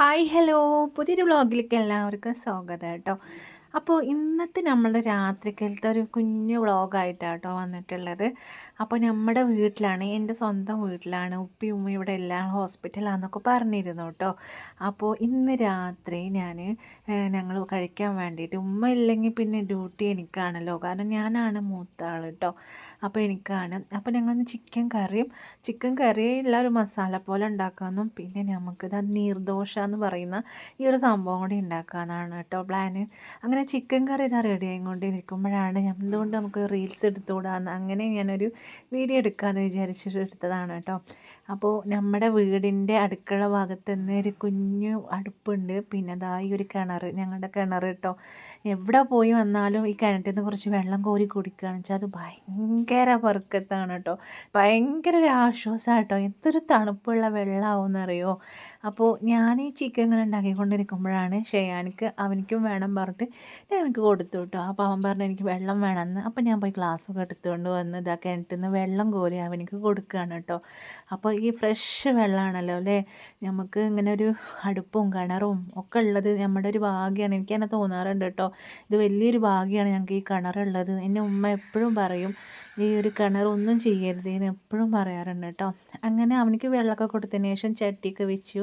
Hi hello പുതിയൊരു വ്ളോഗിലേക്ക് എല്ലാവർക്കും സ്വാഗതം കേട്ടോ. അപ്പോൾ ഇന്നത്തെ നമ്മളുടെ രാത്രിക്കലത്തെ ഒരു കുഞ്ഞു വ്ളോഗായിട്ടാണ് കേട്ടോ വന്നിട്ടുള്ളത്. അപ്പോൾ നമ്മുടെ വീട്ടിലാണ് എന്റെ സ്വന്തം വീട്ടിലാണ് ഉപ്പി ഉമ്മ ഇവിടെ എല്ലാം ഹോസ്പിറ്റലാണെന്നൊക്കെ പറഞ്ഞിരുന്നു കേട്ടോ അപ്പോൾ ഇന്ന് രാത്രി ഞാൻ ഞങ്ങൾ കഴിക്കാൻ വേണ്ടിയിട്ട് ഉമ്മ ഇല്ലെങ്കിൽ പിന്നെ ഡ്യൂട്ടി എനിക്കാണല്ലോ. കാരണം ഞാനാണ് മൂത്ത ആൾ കേട്ടോ അപ്പോൾ എനിക്കാണ്. അപ്പോൾ ഞങ്ങൾ ചിക്കൻ കറിയും ചിക്കൻ കറിയുള്ള ഒരു മസാല പോലെ ഉണ്ടാക്കാമെന്നും പിന്നെ നമുക്കിത് നീർദോശ എന്ന് പറയുന്ന ഈ ഒരു സംഭവം കൂടി ഉണ്ടാക്കാമെന്നാണ് കേട്ടോ പ്ലാന്. അങ്ങനെ ചിക്കൻ കറി ഇതാ റെഡി ആയിക്കൊണ്ടിരിക്കുമ്പോഴാണ് എന്തുകൊണ്ട് നമുക്ക് റീൽസ് എടുത്തുകൂടാന്ന് അങ്ങനെ ഞാനൊരു വീഡിയോ എടുക്കാമെന്ന് വിചാരിച്ചിട്ട് എടുത്തതാണ് കേട്ടോ. അപ്പോൾ നമ്മുടെ വീടിന്റെ അടുക്കള ഭാഗത്ത് നിന്ന് ഒരു കുഞ്ഞു അടുപ്പുണ്ട്. പിന്നെ അതാ ഈ ഒരു കിണർ ഞങ്ങളുടെ കിണർ കേട്ടോ. എവിടെ പോയി വന്നാലും ഈ കിണറ്റിൽ നിന്ന് കുറച്ച് വെള്ളം കോരി കുടിക്കുകയാണെന്ന് വെച്ചാൽ അത് ഭയങ്കര പെറുക്കത്താണ് കേട്ടോ. ഭയങ്കര ഒരു ആശ്വാസമാണ് കേട്ടോ. എന്തൊരു തണുപ്പുള്ള വെള്ളമാവുമെന്നറിയോ അപ്പോൾ ഞാൻ ഈ ചിക്കൻ ഇങ്ങനെ ഉണ്ടാക്കിക്കൊണ്ടിരിക്കുമ്പോഴാണ് ഷെയാനിക്ക് അവനിക്കും വേണം പറഞ്ഞിട്ട് ഞാൻ എനിക്ക് കൊടുത്തു കേട്ടോ അപ്പോൾ അവൻ പറഞ്ഞു എനിക്ക് വെള്ളം വേണമെന്ന്. അപ്പോൾ ഞാൻ പോയി ഗ്ലാസ്സൊക്കെ എടുത്തുകൊണ്ട് വന്ന് ഇതാ നിന്ന് വെള്ളം കോരി അവനിക്ക് കൊടുക്കുകയാണ് കേട്ടോ. അപ്പോൾ ഈ ഫ്രഷ് വെള്ളമാണല്ലോ അല്ലേ? നമുക്ക് ഇങ്ങനെ ഒരു അടുപ്പും കിണറും ഒക്കെ ഉള്ളത് നമ്മുടെ ഒരു ഭാഗ്യമാണ് എനിക്ക് തന്നെ തോന്നാറുണ്ട് കേട്ടോ. ഇത് വലിയൊരു ഭാഗ്യമാണ് ഞങ്ങൾക്ക് ഈ കിണറുള്ളത്. എന്റെ ഉമ്മ എപ്പോഴും പറയും ഈ ഒരു കിണറൊന്നും ചെയ്യരുത് എന്ന് എപ്പോഴും പറയാറുണ്ട് കേട്ടോ. അങ്ങനെ അവനിക്ക് വെള്ളമൊക്കെ കൊടുത്തതിന് ശേഷം ചട്ടിയൊക്കെ വെച്ചു.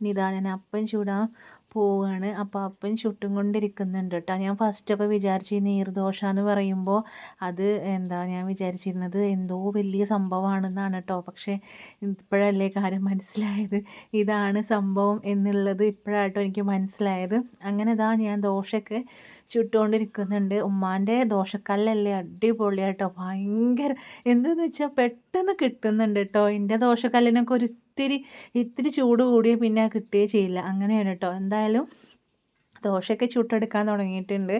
ഇനി അപ്പൻ ചൂടാൻ പോവുകയാണ് അപ്പോൾ അപ്പം ചുട്ടും കൊണ്ടിരിക്കുന്നുണ്ട് കേട്ടോ ഞാൻ ഫസ്റ്റൊക്കെ വിചാരിച്ചു നീർദോശ എന്ന് പറയുമ്പോൾ അത് എന്താ ഞാൻ വിചാരിച്ചിരുന്നത് എന്തോ വലിയ സംഭവമാണെന്നാണ് കേട്ടോ പക്ഷേ ഇപ്പോഴല്ലേ കാര്യം മനസ്സിലായത്. ഇതാണ് സംഭവം എന്നുള്ളത് ഇപ്പോഴാട്ടോ എനിക്ക് മനസ്സിലായത്. അങ്ങനെ ഇതാ ഞാൻ ദോശയൊക്കെ ചുട്ടുകൊണ്ടിരിക്കുന്നുണ്ട്. ഉമ്മാന്റെ ദോശക്കല്ലല്ലേ അടിപൊളിയാട്ടോ ഭയങ്കര എന്തെന്ന് വെച്ചാൽ പെട്ടെന്ന് കിട്ടുന്നുണ്ട് കേട്ടോ എന്റെ ദോശക്കല്ലിനൊക്കെ ഒരു ഇത്തിരി ഇത്തിരി ചൂട് കൂടിയ പിന്നെ കിട്ടുകയേ ചെയ്യില്ല. അങ്ങനെയാണ് കേട്ടോ എന്തായാലും ദോശയൊക്കെ ചുട്ടെടുക്കാൻ തുടങ്ങിയിട്ടുണ്ട്.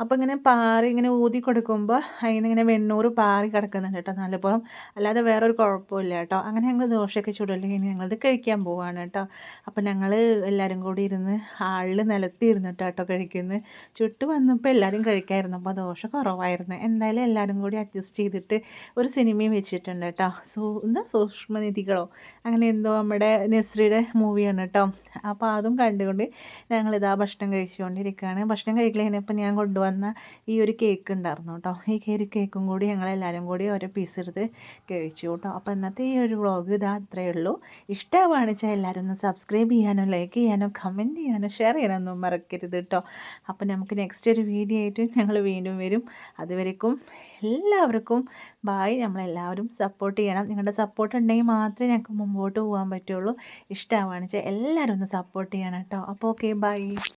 അപ്പോൾ ഇങ്ങനെ പാറി ഇങ്ങനെ ഊതി കൊടുക്കുമ്പോൾ അതിന് ഇങ്ങനെ വെണ്ണൂറ് പാറി കിടക്കുന്നുണ്ട് കേട്ടോ. നല്ലപോലെ അല്ലാതെ വേറൊരു കുഴപ്പമില്ല കേട്ടോ. അങ്ങനെ ഞങ്ങൾ ദോശയൊക്കെ ചുടല്ലെങ്കിൽ ഞങ്ങളത് കഴിക്കാൻ പോവാണ് കേട്ടോ. അപ്പോൾ ഞങ്ങൾ എല്ലാവരും കൂടി ഇരുന്ന് ആളിൽ നിലത്തി ഇരുന്നിട്ട് കേട്ടോ കഴിക്കുന്നത് ചുട്ട് വന്നപ്പോൾ എല്ലാവരും കഴിക്കായിരുന്നു. അപ്പോൾ ദോശ കുറവായിരുന്നു. എന്തായാലും എല്ലാവരും കൂടി അഡ്ജസ്റ്റ് ചെയ്തിട്ട് ഒരു സിനിമയും വെച്ചിട്ടുണ്ട് കേട്ടോ. സൂ എന്താ സൂക്ഷ്മനിധികളോ? അങ്ങനെ എന്തോ നമ്മുടെ നെസ്രിയുടെ മൂവിയാണ് കേട്ടോ. അപ്പോൾ അതും കണ്ടുകൊണ്ട് ഞങ്ങളിതാ ഭക്ഷണം കഴിച്ചുകൊണ്ടിരിക്കുകയാണ്. ഭക്ഷണം കഴിക്കലിനപ്പം ഞാൻ കൊണ്ടുവന്ന ഈ ഒരു കേക്ക് ഉണ്ടായിരുന്നു കേട്ടോ. ഈ ഒരു കേക്കും കൂടി ഞങ്ങളെല്ലാവരും കൂടി ഓരോ പീസ് എടുത്ത് കഴിച്ചു കേട്ടോ. അപ്പോൾ ഇന്നത്തെ ഈ ഒരു വ്ളോഗ് ഇതാ അത്രയേ ഉള്ളൂ. ഇഷ്ടമാണെന്ന് വെച്ചാൽ എല്ലാവരും ഒന്ന് സബ്സ്ക്രൈബ് ചെയ്യാനോ ലൈക്ക് ചെയ്യാനോ കമന്റ് ചെയ്യാനോ ഷെയർ ചെയ്യാനൊന്നും മറക്കരുത് കേട്ടോ. അപ്പോൾ നമുക്ക് നെക്സ്റ്റ് ഒരു വീഡിയോ ആയിട്ട് ഞങ്ങൾ വീണ്ടും വരും. അതുവരേക്കും എല്ലാവർക്കും ബായ് നമ്മളെല്ലാവരും സപ്പോർട്ട് ചെയ്യണം. നിങ്ങളുടെ സപ്പോർട്ട് ഉണ്ടെങ്കിൽ മാത്രമേ ഞങ്ങൾക്ക് മുമ്പോട്ട് പോകാൻ പറ്റുള്ളൂ. ഇഷ്ടമാണെന്ന് വെച്ചാൽ എല്ലാവരും ഒന്ന് സപ്പോർട്ട് ചെയ്യണം കേട്ടോ. അപ്പോൾ ഓക്കെ ബൈ